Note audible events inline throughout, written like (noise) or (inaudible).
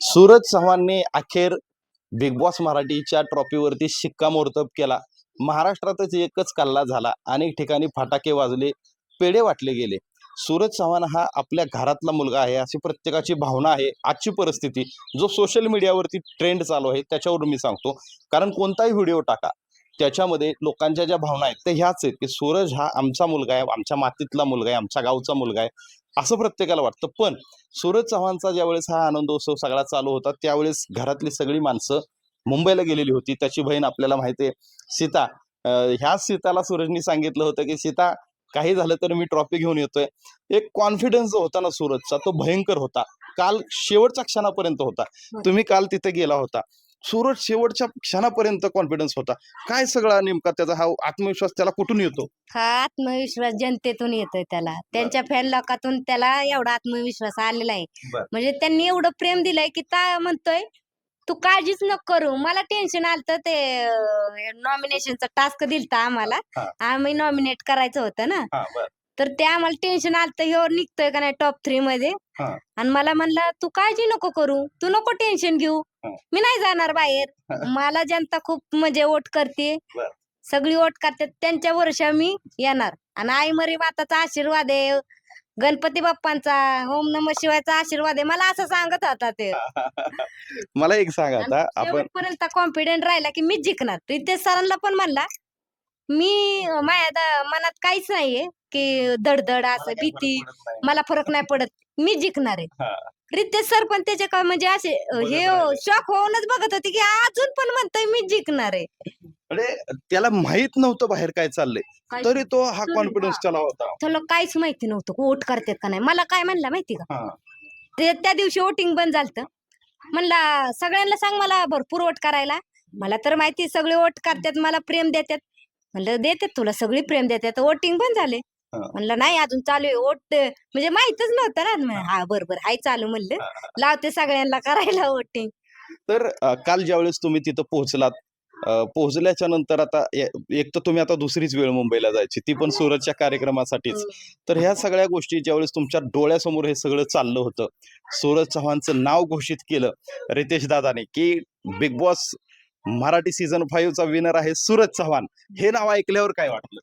सूरज चव्हाणने अखेर big boss मराठीच्या ट्रॉफीवरती शिक्कामोर्तब केला. महाराष्ट्रातच एकच कल्ला झाला. अनेक ठिकाणी फटाके वाजले पेढे वाटले गेले. सूरज चव्हाण हा आपल्या घरातला मुलगा आहे अशी प्रत्येकाची भावना आहे आजची परिस्थिती. जो सोशल मीडियावरती ट्रेंड चालू आहे त्याच्यावरून मी सांगतो. कारण कोणताही व्हिडिओ टाका त्याच्यामध्ये लोकांच्या ज्या भावना आहेत त्या ह्याच आहेत की सूरज हा आमचा मुलगा आहे आमच्या मातीतला मुलगा आहे आमच्या गावचा मुलगा आहे. असं प्रत्येकाला वाटतं. पण सूरज चव्हाणचा ज्यावेळेस हा आनंदोत्सव सगळा चालू होता त्यावेळेस घरातली सगळी माणसं मुंबईला गेलेली होती. त्याची बहीण आपल्याला माहिती आहे. सीता ह्या सीताला सूरजनी सांगितलं होतं की सीता काही झालं तर मी ट्रॉफी घेऊन येतोय. एक कॉन्फिडन्स जो होता ना सूरजचा तो भयंकर होता. काल शेवटच्या क्षणापर्यंत होता. तुम्ही काल तिथे गेला होता. सूरज शेवटच्या क्षणापर्यंत कॉन्फिडन्स होता. काय सगळा नेमका त्याचा? हा आत्मविश्वास त्याला कुठून येतो? हा आत्मविश्वास जनतेतून येतोय त्याला. त्यांच्या फॅन लोकातून त्याला एवढा आत्मविश्वास आलेला आहे. बर. म्हणजे त्यांनी एवढं प्रेम दिलंय की ता म्हणतोय तू काळजीच नको करू. मला टेन्शन आलत ते नॉमिनेशनचा टास्क दिलता आम्हाला. हा. आम्ही नॉमिनेट करायचं होतं ना. तर ते आम्हाला टेन्शन आलत ह्यो निघतोय का नाही टॉप थ्री मध्ये? हा. आणि मला म्हणला तू काळजी नको करू तू नको टेन्शन घेऊ. हा. मी नाही जाणार बाहेर. मला जनता खूप म्हणजे वोट करते. बर. सगळी वोट करतात त्यांच्या वर्षा मी येणार. आणि आई मरी माताचा आशीर्वाद आहे. गणपती बाप्पांचा ओम नम शिवायचा आशीर्वाद आहे. मला असं सांगत होता ते. (laughs) मला एक सांगा आता. आपण शेवटपर्यंत कॉन्फिडेंट राहिला की मी जिंकणार. रितेश सरांना पण म्हणला मी माझ्या द- मनात काहीच नाहीये की दडदड असं भीती मला फरक नाही पडत. मी जिंकणार आहे. रितेश सर पण त्याचे का म्हणजे असे अं, हे बरोबर आहे. शॉक होऊनच बघत होते की अजून पण म्हणतोय मी जिंकणार आहे. अरे त्याला माहीत नव्हतं बाहेर काय चाललंय. काय- तरी तो हा तरी कॉन्फिडन्स हा. त्याला होता. त्याला काहीच माहिती नव्हतं वोट करतात का नाही. मला काय म्हणला माहिती का? हा. ते त्या दिवशी वोटिंग बंद झालत. म्हणला सगळ्यांना सांग मला भरपूर वोट करायला. मला तर माहिती सगळे वोट करतात मला प्रेम देतात. म्हणलं देतात तुला सगळी प्रेम देतात. वोटिंग बंद झाले. हा. म्हणलं नाही अजून चालू आहे वोट म्हणजे माहितच नव्हतं ना. हा. बरोबर हाय चालू म्हणलं. लावते सगळ्यांना करायला वोटिंग तर काल ज्यावेळेस तुम्ही तिथं पोहोचलात पोहोचल्याच्या नंतर आता एक तर तुम्ही आता दुसरीच वेळ मुंबईला जायची ती पण सूरजच्या कार्यक्रमासाठीच. तर ह्या सगळ्या गोष्टी ज्यावेळेस तुमच्या डोळ्यासमोर हे सगळं चाललं होतं सूरज चव्हाणचं नाव घोषित केलं रितेश दादाने की बिग बॉस मराठी सीझन फाईव्हचा विनर आहे सूरज चव्हाण. हे नाव ऐकल्यावर काय वाटलं?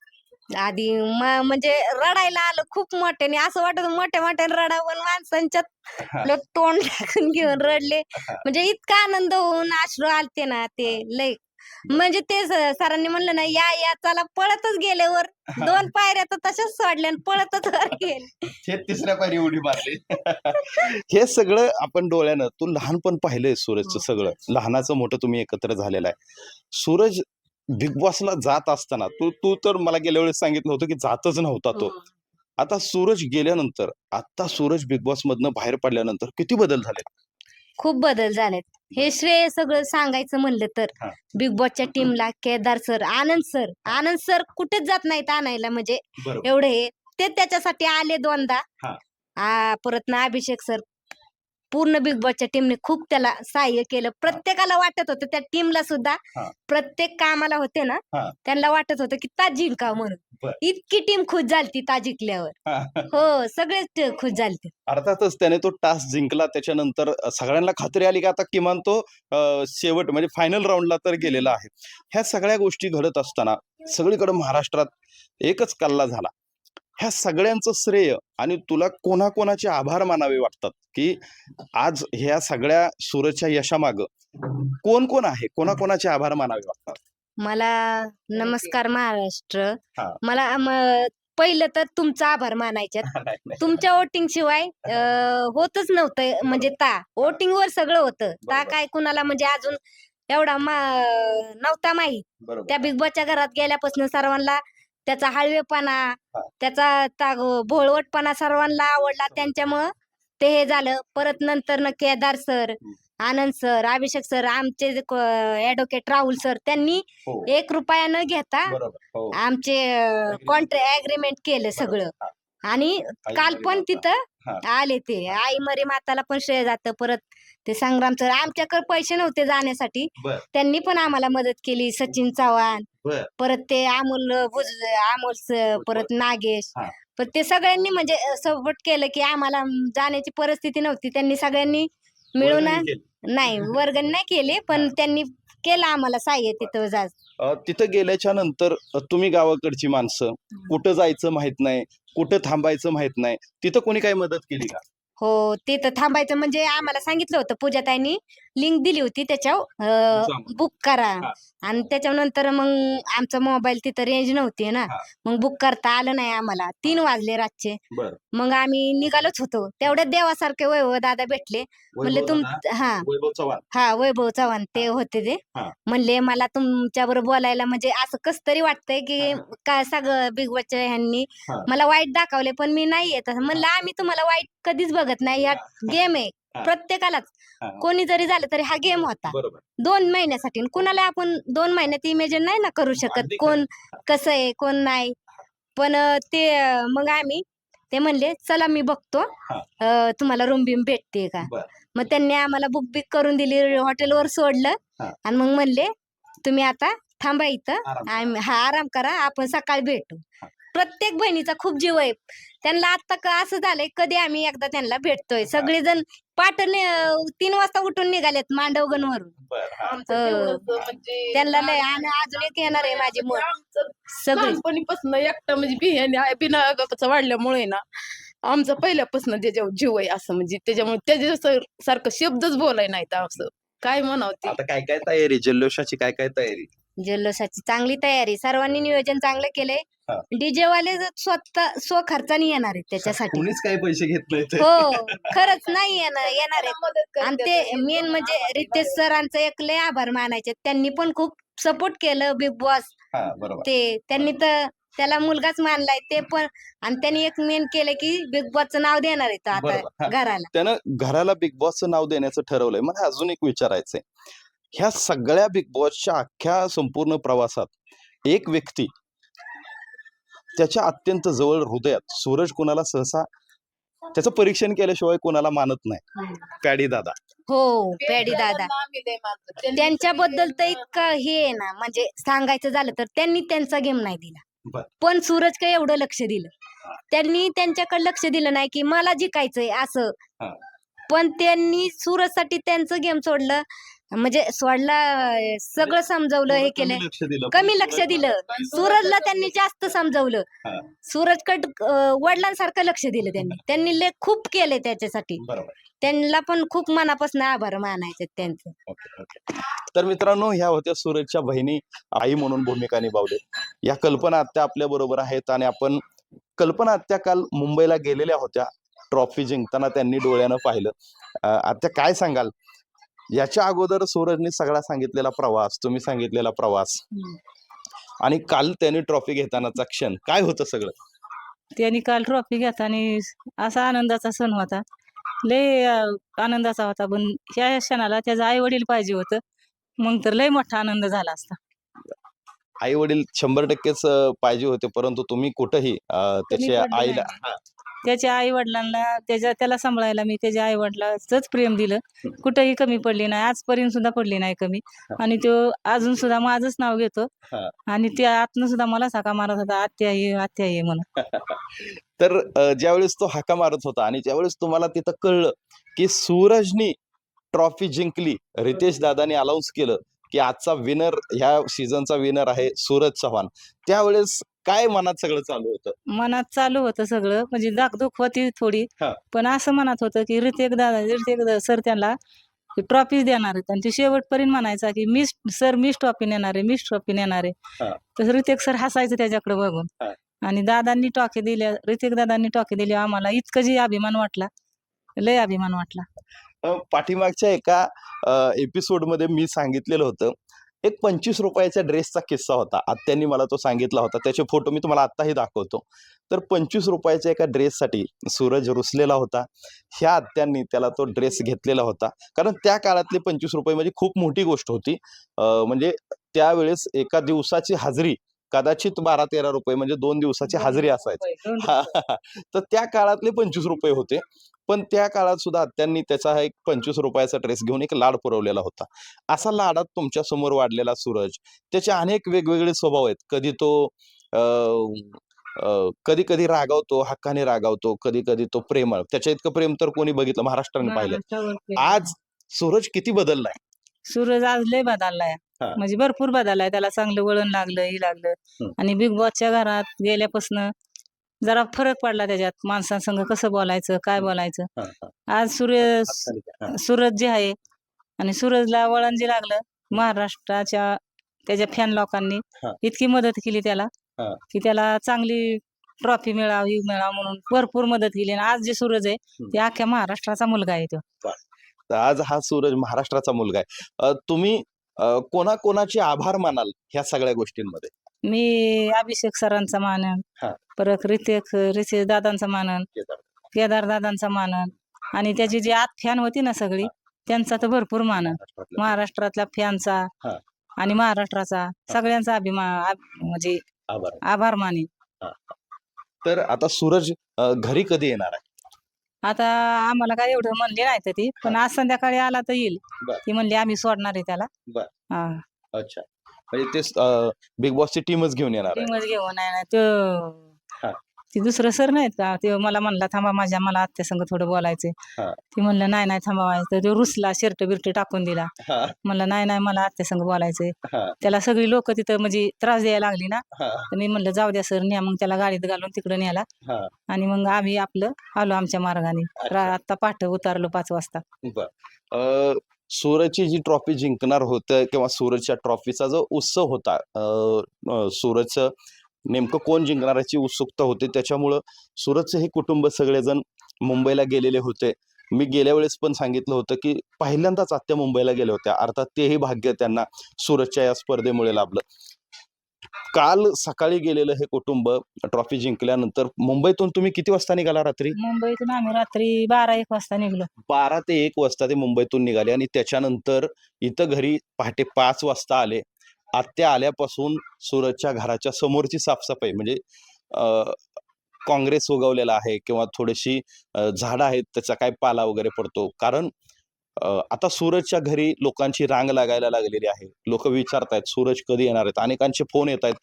आधी म- म्हणजे रडायला आलं खूप मोठ्याने. असं वाटत मोठ्या मोठ्याने रडावं माणसांच्यात आपलं तोंड टाकून घेऊन रडले. (laughs) म्हणजे इतका आनंद होऊन अश्रू आलते ना ते लय. म्हणजे ते स- सरांनी म्हणलं ना या या चला पळतच गेले वर दोन (laughs) पायऱ्या तर तशाच सोडल्या आणि पळतच वर गेले. (laughs) हे तिसऱ्या पायरी उडी मारली. (laughs) हे सगळं आपण डोळ्यानं तू लहानपण पाहिलंय सूरजचं हो. सगळं. लहानाचं मोठं तुम्ही एकत्र झालेलं आहे. सूरज बिग बॉसला जात असताना तू तू तर मला गेल्या वेळेस सांगितलं होतं की जातच नव्हता तो. आता सूरज गेल्यानंतर आता सूरज बिग बॉस मधनं बाहेर पडल्यानंतर किती बदल झाले खूप बदल झालेत हे श्रेय सगळं सांगायचं म्हणलं तर हा. बिग बॉसच्या टीमला Kedar sir Anand sir Anand sir कुठेच जात नाहीत आणायला म्हणजे बरोबर एवढे हे ते त्याच्यासाठी आले दोनदा हा. आ, परत ना अभिषेक सर पूर्ण बिग बॉसच्या टीमने खूप त्याला सहाय्य केलं प्रत्येकाला वाटत होतं त्या टीमला सुद्धा हा. प्रत्येक कामाला होते ना हा. त्यांना वाटत होतं की ता जिंकाव म्हणून. इतकी टीम खुश झालती ता जिंकल्यावर हो सगळेच खुश झालते. अर्थातच त्याने तो टास्क जिंकला त्याच्यानंतर सगळ्यांना खात्री आली की आता किमान तो अं, शेवट म्हणजे फायनल राऊंडला तर गेलेला आहे. ह्या सगळ्या गोष्टी घडत असताना सगळीकडे महाराष्ट्रात एकच कल्ला झाला. ह्या सगळ्यांचं श्रेय आणि तुला कोणाकोणाचे आभार मानावे वाटतात की आज ह्या सगळ्या सूरजच्या यशामाग कोण कोण आहे? कोणाकोणाचे आभार मानावे वाटतात? मला नमस्कार महाराष्ट्र. हा. मला म- पहिलं तर तुमचा आभार मानायच्यात (laughs) तुमच्या वोटिंग शिवाय (laughs) अं, होतच नव्हतं म्हणजे ता. वोटिंग वर सगळं होतं. ता बरोबर. काय कुणाला म्हणजे अजून एवढा मा- नव्हता माहीत. बरोबर. त्या बिग बॉसच्या घरात गेल्यापासून सर्वांना त्याचा हळवेपणा हा. त्याचा ता- भोळवटपणा सर्वांना आवडला. त्यांच्यामुळं ते हे झालं. परत नंतर न Kedar sir Anand sir Abhishek sir आमचे ऍडव्होकेट राहुल सर त्यांनी हो एक रुपया न घेता बरोबर हो आमचे कॉन्ट्रॅक्ट अग्रीमेंट केलं सगळं हा. आणि आई काल मरी पण माता. तिथं. आले ते आई मरी माताला पण श्रेय जातं परत ते संग्राम सर आमच्याकडे पैसे नव्हते जाण्यासाठी बर. त्यांनी पण आम्हाला मदत केली सचिन चव्हाण बर. परत ते अमोल भुज अमोल स- परत नागेश हा. पण ते सगळ्यांनी म्हणजे सपोर्ट केलं की आम्हाला जाण्याची परिस्थिती नव्हती त्यांनी सगळ्यांनी मिळून वर्गणी केली. नाही (laughs) वर्गण नाही केले पण त्यांनी केलं आम्हाला सहाय्य तिथं जा. अ, तिथं गेल्याच्यानंतर अ, तुम्ही गावाकडची माणसं कुठं जायचं माहीत नाही कुठं थांबायचं माहीत नाही तिथं कोणी काही मदत केली का? हो तिथं थांबायचं म्हणजे आम्हाला सांगितलं होतं पूजाताईंनी लिंक दिली होती. त्याच्यावर बुक करा. आणि त्याच्यानंतर मग आमचा मोबाईल तिथं रेंज नव्हती ना. मग बुक करता आलं नाही आम्हाला. तीन वाजले रातचे. मग आम्ही निघालोच होतो. तेवढ्यात देवासारखे वैभव दादा भेटले. म्हणले तुम हा. हा वैभव चव्हाण. ते होते ते. म्हणले मला तुमच्या बरोबर बोलायला म्हणजे असं कस तरी वाटतंय की काय सगळं बिग बॉसच्या ह्यांनी. मला वाईट दाखवले पण मी नाही येत म्हणलं आम्ही तुम्हाला वाईट कधीच बघत नाही. या गेम आहे. हा. प्रत्येकालाच. हा. कोणी जरी झालं तरी हा गेम होता. बरोबर. दोन महिन्यासाठी आणि कुणाला आपण दोन महिन्यात इमेजिन नाही ना करू शकत अगदी कोण कसं आहे कोण नाही. पण अं, ते अं, मग आम्ही ते म्हणले चला मी बघतो. हा. अं, तुम्हाला रूम बिम भेटते का? बर. मग त्यांनी आम्हाला बुक बिक करून दिली हॉटेलवर सोडलं. हा. आणि मग म्हणले तुम्ही आता थांबा इथं. आराम आम्ही हा आराम करा. आपण सकाळी भेटू. हा. प्रत्येक बहिणीचा खूप जीव आहे. त्यांना आता का असं झालंय कधी आम्ही एकदा त्यांना भेटतोय. सगळेजण पाटणे तीन वाजता उठून निघालेत मांडवगणवरून बरं हा. आमचं. तेवढंच म्हणजे त्यांना लय आणि अजून एक येणार आहे माझी मुलं. आमचं सगळी. लहानपणीपासून एकटा म्हणजे बियाणे आहे बिना अगाचं वाढल्यामुळे ना आमचा पहिल्यापासून त्याच्यावर जीव आहे असं म्हणजे त्याच्यामुळे त्याच्या सर- सारखं शब्दच बोलाय नाहीत असं. काय म्हणावं ते? आता काय काय तयारी जल्लोषाची काय काय तयारी? जल्लोषाची चांगली तयारी. सर्वांनी नियोजन चांगलं केलंय. डीजे वाले ज- स्वतः स्व खर्चाने येणार आहेत त्याच्यासाठी. कोणीच काही पैसे घेत नाही हो खरंच नाही येणार येणार आहेत. मदत आणि. ते मेन म्हणजे रितेश सरांचं एक लय आभार मानायचे त्यांनी पण खूप सपोर्ट केलं बिग बॉस हा बरोबर. ते त्यांनी तर त्याला मुलगाच मानलाय. ते पण आणि त्यांनी एक मेन केलं की बिग बॉसचं नाव देणार आहे तो बरोबर, हा. आता घराला. त्यानं घराला बिग बॉसचं नाव देण्याचं ठरवलंय. मला अजून एक विचारायचंय. ह्या सगळ्या बिग बॉसच्या अख्ख्या संपूर्ण प्रवासात एक व्यक्ती त्याच्या अत्यंत जवळ हृदयात सूरज कोणाला सहसा त्याचं परीक्षण केल्याशिवाय कोणाला मानत नाही. पॅडी दादा. हो पॅडी दादा. त्यांच्याबद्दल तर इतकं हे आहे ना म्हणजे सांगायचं झालं तर त्यांनी त्यांचा गेम नाही दिला. पण सूरज काय एवढं लक्ष दिलं? त्यांनी त्यांच्याकडे लक्ष दिलं नाही की मला जिकायचंय असं. पण त्यांनी सूरजसाठी त्यांचं गेम सोडलं. म्हणजे सोडला अं, सगळं समजवलं हे केलं. कमी लक्ष दिलं. सूरजला त्यांनी जास्त समजवलं. सूरजकड वडिलांसारखं लक्ष दिलं त्यांनी. त्यांनी ले खूप केले त्याच्यासाठी. त्यांना पण खूप मनापासून आभार मानायचे त्यांचे. तर मित्रांनो ह्या होत्या सूरजच्या बहिणी आई म्हणून भूमिका निभावले. या कल्पना आत्या आपल्या बरोबर आहेत आणि आपण कल्पना आत्या काल मुंबईला गेलेल्या होत्या. ट्रॉफी जिंकताना त्यांनी डोळ्यानं पाहिलं. आत्या काय सांगाल? याच्या अगोदर सूरजने सगळा सांगितलेला प्रवास तुम्ही सांगितलेला प्रवास. आणि काल त्यांनी ट्रॉफी घेतानाचा क्षण काय होतं सगळं? त्यांनी काल ट्रॉफी घेताना असा आनंदाचा सण होता. लय आनंदाचा होता पण ह्या क्षणाला त्याचं आई वडील पाहिजे होतं. मग तर लय मोठा आनंद झाला असता. आई वडील शंभर टक्केच पाहिजे होते परंतु तुम्ही कुठंही त्याच्या आईला त्याच्या आई वडिलांना त्याच्या त्याला सांभाळायला मी त्याच्या आई वडिलांच प्रेम दिलं. कुठंही कमी पडली नाही. आजपर्यंत सुद्धा पडली नाही कमी. आणि तो अजून सुद्धा माझंच नाव घेतो. आणि ते आतनं सुद्धा मला हाका मारत होता आत्या ये आत्या ये म्हणून. (laughs) तर ज्यावेळेस तो हाका मारत होता आणि ज्यावेळेस तुम्हाला तिथं कळलं की सूरजनी ट्रॉफी जिंकली रितेश दादानी अनाऊन्स केलं की आजचा विनर ह्या सीझनचा विनर आहे सूरज चव्हाण. त्यावेळेस काय मनात सगळं चालू होतं? मनात चालू होतं सगळं. म्हणजे दागदुख होती थोडी. हा. पण असं म्हणत होतं की ऋतिक दादा ऋतिक दा- सर त्यांना ट्रॉफी देणार आहेत. आणि ते शेवटपर्यंत म्हणायचा की मीच सर मीच ट्रॉफी नेणार आहे मीच ट्रॉफी नेणार. आहे हा. तर ऋतिक सर हसायचं त्याच्याकडे बघून. हा. आणि दादांनी टॉकी दिल्या ऋतिक दादांनी टॉकी दिली. आम्हाला इतकं जी अभिमान वाटला लय अभिमान वाटला. अ, पाठीमागच्या एका एपिसोडमध्ये मी सांगितलेलं होतं एक पंचवीस रुपयाच्या ड्रेसचा किस्सा होता. आत्यांनी मला तो सांगितला होता. त्याचे फोटो मी तुम्हाला आत्ताही दाखवतो. तर पंचवीस रुपयाच्या एका ड्रेससाठी सूरज रुसलेला होता. ह्या आत्यांनी त्याला तो ड्रेस घेतलेला होता. कारण त्या काळातले पंचवीस रुपये म्हणजे खूप मोठी गोष्ट होती. म्हणजे त्यावेळेस एका दिवसाची हाजरी कदाचित बारा तेरा रुपये म्हणजे दोन दिवसाची हाजरी असायची. तर त्या काळातले पंचवीस रुपये होते. पण त्या काळात सुद्धा त्यांनी त्याचा एक पंचवीस रुपयाचा ड्रेस घेऊन एक लाड पुरवलेला होता. असा लाडात तुमच्यासमोर वाढलेला सूरज. त्याचे अनेक वेगवेगळे स्वभाव आहेत. कधी तो कधी कधी रागावतो हक्काने रागावतो कधी कधी तो प्रेमळ. त्याच्या इतकं प्रेम तर कोणी बघितलं? महाराष्ट्राने पाहिलं. आज सूरज किती बदललाय? सूरज आज लय बदललाय. हा. म्हणजे भरपूर बदललाय त्याला चांगलं वळण लागलं हे लागलं हम्म. आणि बिग बॉसच्या घरात गेल्यापासून जरा फरक पडला त्याच्यात माणसांसंग कसं बोलायचं काय बोलायचं हा, हा. आज सूर्य हा. सूरज जे आहे आणि सूरजला वळण जे लागलं महाराष्ट्राच्या त्याच्या फॅन लोकांनी हा. इतकी मदत केली त्याला हा. की त्याला चांगली ट्रॉफी मिळावी मिळावं म्हणून भरपूर मदत केली आणि आज जे सूरज आहे ते अख्ख्या महाराष्ट्राचा मुलगा आहे तो तर आज हा सूरज महाराष्ट्राचा मुलगा आहे अ, तुम्ही कोणाकोणाचे आभार मानाल ह्या सगळ्या गोष्टींमध्ये? मी अभिषेक सरांचा मानन हा. परत रितेश रितेश दादांचा मानन केदार दादांचा मानन आणि त्याची जी आत फॅन होती ना सगळी त्यांचा तर भरपूर मानन. महाराष्ट्रातल्या. महाराष्ट्रातल्या फॅनचा हा. आणि महाराष्ट्राचा सगळ्यांचा अभिमान म्हणजे आभार. आभार माने तर आता सूरज अ, घरी कधी येणार आहे? आता आम्हाला काय एवढं म्हणले नाही तर ती पण आज संध्याकाळी आला तर येईल. बर. ती म्हणली आम्ही सोडणार आहे त्याला. बर. हा. अच्छा. म्हणजे ते बिग बॉसची टीमच घेऊन येणार आहे. टीमच घेऊन आहे. ना हा. तो ती दुसरं सर नाहीत का ते मला म्हणला थांबा माझ्या मला आत्या संग थोडं बोलायचंय. हा. ती म्हणलं नाही नाही थांबा तर तो रुसला शर्ट बिर्ट टाकून दिला. हा, म्हणलं नाही नाही मला आत्या संग बोलायचंय. हा, त्याला सगळी लोक तिथं म्हणजे त्रास द्यायला लागली ना. हा, तर मी म्हणलं जाऊ द्या सर न्या मग त्याला गाडीत घालून तिकडे न्याला हा. आणि मग आम्ही आपलं आलो आमच्या मार्गाने. रा- आता पाठ उतारलो पाच वाजता. बर. अ, सूरजची जी ट्रॉफी जिंकणार होतं किंवा सूरजच्या ट्रॉफीचा जो उत्सव होता अ, अ, सूरजचं नेमकं कोण जिंकणार याची उत्सुकता होती? त्याच्यामुळं सूरजचे हे कुटुंब सगळेजण मुंबईला गेलेले होते. मी गेल्या वेळेस पण सांगितलं होतं की पहिल्यांदाच आत्या मुंबईला गेल्या होत्या. अर्थात तेही भाग्य त्यांना सूरजच्या या स्पर्धेमुळे लाभलं. काल सकाळी गेलेलं हे कुटुंब ट्रॉफी जिंकल्यानंतर मुंबईतून तुम्ही किती वाजता निघाला रात्री? मुंबईतून आम्ही रात्री बारा एक वाजता निघलो. बारा ते एक वाजता ते मुंबईतून निघाले आणि त्याच्यानंतर इथं घरी पहाटे पाच वाजता आले. आत्या आल्यापासून सूरजच्या घराच्या समोरची साफसफाई म्हणजे काँग्रेस उगवलेला आहे किंवा थोडीशी झाडं आहेत त्याचा काय पाला वगैरे पडतो. कारण आता सूरजच्या घरी लोकांची रांग लागायला लागलेली आहे. लोक विचारतायत सूरज कधी येणार आहेत? अनेकांचे फोन येत आहेत.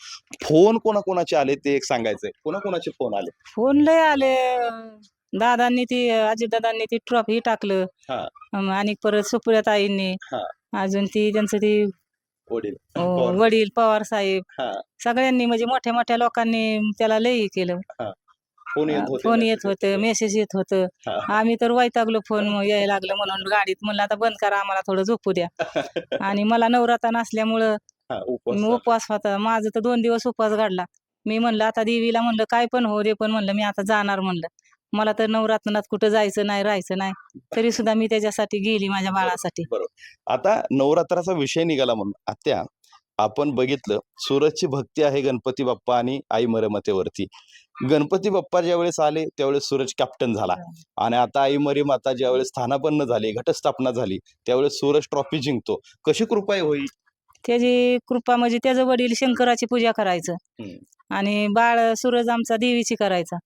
फोन कोणाकोणाचे आले ते एक सांगायचंय. कोणाकोणाचे फोन आले? फोन लय आले. दादांनी ती अजितदादांनी ती ट्रॉफी टाकलं. आणि परत सुप्रिया ताईंनी. अजून ती त्यांचं ती वडील पवार. वडील पवार साहेब हा. सगळ्यांनी म्हणजे मोठ्या मोठ्या लोकांनी त्याला लय हे केलं फोन येत होते फोन येत होतं मेसेज येत होतं हा. आम्ही तर वैतागलो फोन यायला लागलं म्हणून गाडीत म्हणलं आता बंद करा आम्हाला थोडं झोपू द्या (laughs) आणि मला नवरात्र नसल्यामुळं हा, उपवास मी. उपवास होता माझं तर दोन दिवस उपवास घडला मी म्हणलं आता देवीला म्हणलं काय पण हो रे पण म्हणलं मी आता जाणार म्हणलं मला तर नवरात्रनात कुठं जायचं नाही राहायचं नाही. तरी सुद्धा मी त्याच्यासाठी गेली माझ्या बाळासाठी. आता नवरात्राचा विषय निघाला म्हणून. आत्या आपण बघितलं सूरजची भक्ती आहे गणपती बाप्पा आणि आई मरमतेवरती. गणपती बाप्पा ज्यावेळेस आले त्यावेळेस सूरज कॅप्टन झाला. आणि आता आई मरी माता ज्यावेळेस स्थानापन्न झाली घटस्थापना झाली त्यावेळेस सूरज ट्रॉफी जिंकतो. कशी कृपा आहे होई त्याची कृपा म्हणजे त्याचं वडील शंकराची पूजा करायचं. आणि बाळ सूरज आमचा देवीची करायचा.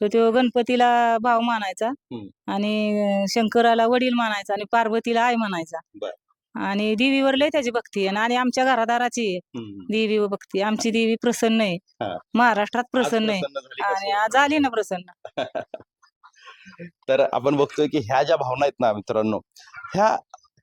तर तो गणपतीला भाव मानायचा. आणि शंकराला वडील मानायचा आणि पार्वतीला आई म्हणायचा. आणि देवीवर लय त्याची भक्ती आहे आणि आमच्या घरादाराची. देवी व भक्ती आमची देवी प्रसन्न आहे. महाराष्ट्रात प्रसन्न आहे झाली आणि? आज आली ना प्रसन्न (laughs) तर आपण बघतोय की ह्या ज्या भावना आहेत ना मित्रांनो ह्या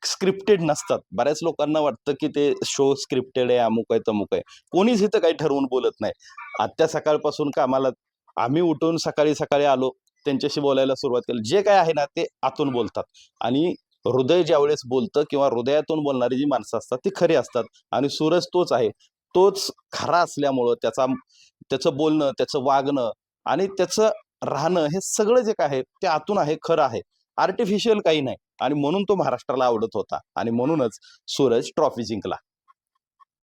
स्क्रिप्टेड नसतात. बऱ्याच लोकांना वाटतं की ते शो स्क्रिप्टेड आहे अमुक आहे तमुक आहे. कोणीच इथं काही ठरवून बोलत नाही. आत्या सकाळपासून कामाला आम्ही उठून सकाळी सकाळी आलो त्यांच्याशी बोलायला सुरुवात केली. जे काय आहे ना ते आतून बोलतात. आणि हृदय ज्यावेळेस बोलतं किंवा हृदयातून बोलणारी जी माणसं असतात ती खरी असतात. आणि सूरज तोच आहे. तोच खरा असल्यामुळं त्याचा त्याचं बोलणं त्याचं वागणं आणि त्याचं राहणं हे सगळं जे काय आहे ते आतून आहे खरं आहे. आर्टिफिशियल काही नाही. आणि म्हणून तो महाराष्ट्राला आवडत होता. आणि म्हणूनच सूरज ट्रॉफी जिंकला.